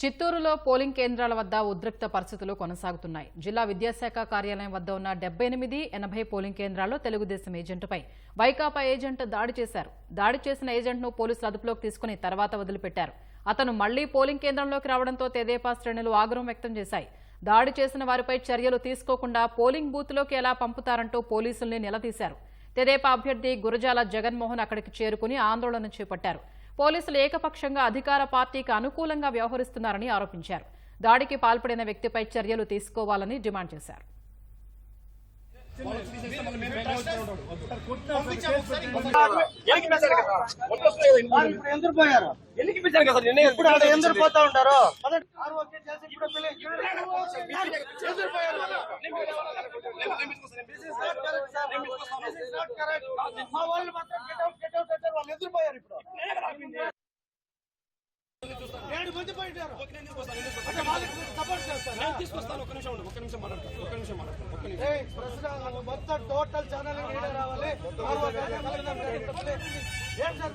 చిత్తూరులో పోలింగ్ కేంద్రాల వద్ద ఉద్రిక్త పరిస్థితులు కొనసాగుతున్నాయి. జిల్లా విద్యాశాఖ కార్యాలయం వద్ద ఉన్న డెబ్బై ఎనిమిది ఎనభై పోలింగ్ కేంద్రాల్లో తెలుగుదేశం ఏజెంటుపై వైకాపా ఏజెంట్ దాడి చేశారు. దాడి చేసిన ఏజెంట్ను పోలీసులు అదుపులోకి తీసుకుని తర్వాత వదిలిపెట్టారు. అతను మళ్ళీ పోలింగ్ కేంద్రంలోకి రావడంతో తెదేపా శ్రేణులు ఆగ్రహం వ్యక్తం చేశాయి. దాడి చేసిన వారిపై చర్యలు తీసుకోకుండా పోలింగ్ బూత్లోకి ఎలా పంపుతారంటూ పోలీసుల్ని నిలదీశారు. తెదేపా అభ్యర్థి గురజాల జగన్మోహన్ అక్కడికి చేరుకుని ఆందోళన చేపట్టారు. పోలీసులు ఏకపక్షంగా అధికార పార్టీకి అనుకూలంగా వ్యవహరిస్తున్నారని ఆరోపించారు. దాడికి పాల్పడిన వ్యక్తిపై చర్యలు తీసుకోవాలని డిమాండ్ చేశారు. ఎందుకు ఎందుకు పోతా ఉంటారు మంది పోయింటారు సపోర్ట్ చేస్తారా తీసుకొస్తాను ఒక్క నిమిషం ఉండు ఒక్క నిమిషం మాట్లాడతాను ఒక్క నిమిషం మాట్లాడతాను ఒక్క నిమిషం మొత్తం టోటల్ ఛానల్ వీడియో రావాలి ఏం సార్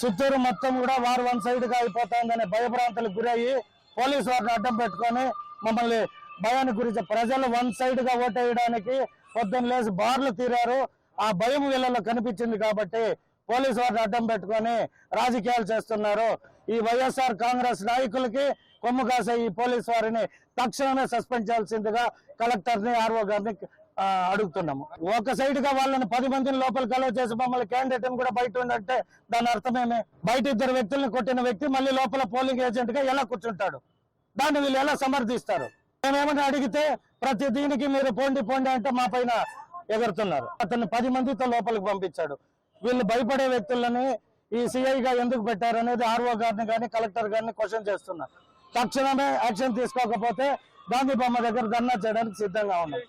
చిత్తూరు మొత్తం కూడా వారు వన్ సైడ్గా అయిపోతుందనే భయభ్రాంతులకు గురయ్యి పోలీసు వారిని అడ్డం పెట్టుకొని మమ్మల్ని భయానికి గురించి ప్రజలు వన్ సైడ్గా ఓటేయడానికి పొద్దున్న లేచి బార్లు తీరారు. ఆ భయం వీళ్ళలో కనిపించింది కాబట్టి పోలీసు వారిని అడ్డం పెట్టుకొని రాజకీయాలు చేస్తున్నారు. ఈ వైఎస్ఆర్ కాంగ్రెస్ నాయకులకి కొమ్ము కాసే ఈ పోలీసు వారిని తక్షణమే సస్పెండ్ చేయాల్సిందిగా కలెక్టర్ని ఆర్ఓ గారిని అడుగుతున్నాము. ఒక సైడ్గా వాళ్ళని పది మందిని లోపల కలవ చేసి మమ్మల్ని క్యాండిడేట్ కూడా బయట ఉందంటే దాని అర్థమేమి బయట ఇద్దరు వ్యక్తులను కొట్టిన వ్యక్తి మళ్ళీ లోపల పోలింగ్ ఏజెంట్గా ఎలా కూర్చుంటాడు? దాన్ని వీళ్ళు ఎలా సమర్థిస్తారు? మేమేమని అడిగితే ప్రతి దీనికి మీరు పోండి పోండి అంటే మా పైన ఎగురుతున్నారు. అతన్ని పది మందితో లోపలికి పంపించాడు. వీళ్ళు భయపడే వ్యక్తులని ఈ సిఐ గా ఎందుకు పెట్టారు అనేది ఆర్ఓ గారిని కానీ కలెక్టర్ గారిని క్వశ్చన్ చేస్తున్నారు. తక్షణమే యాక్షన్ తీసుకోకపోతే గాంధీ బొమ్మ దగ్గర ధర్నా చేయడానికి సిద్ధంగా ఉన్నాం.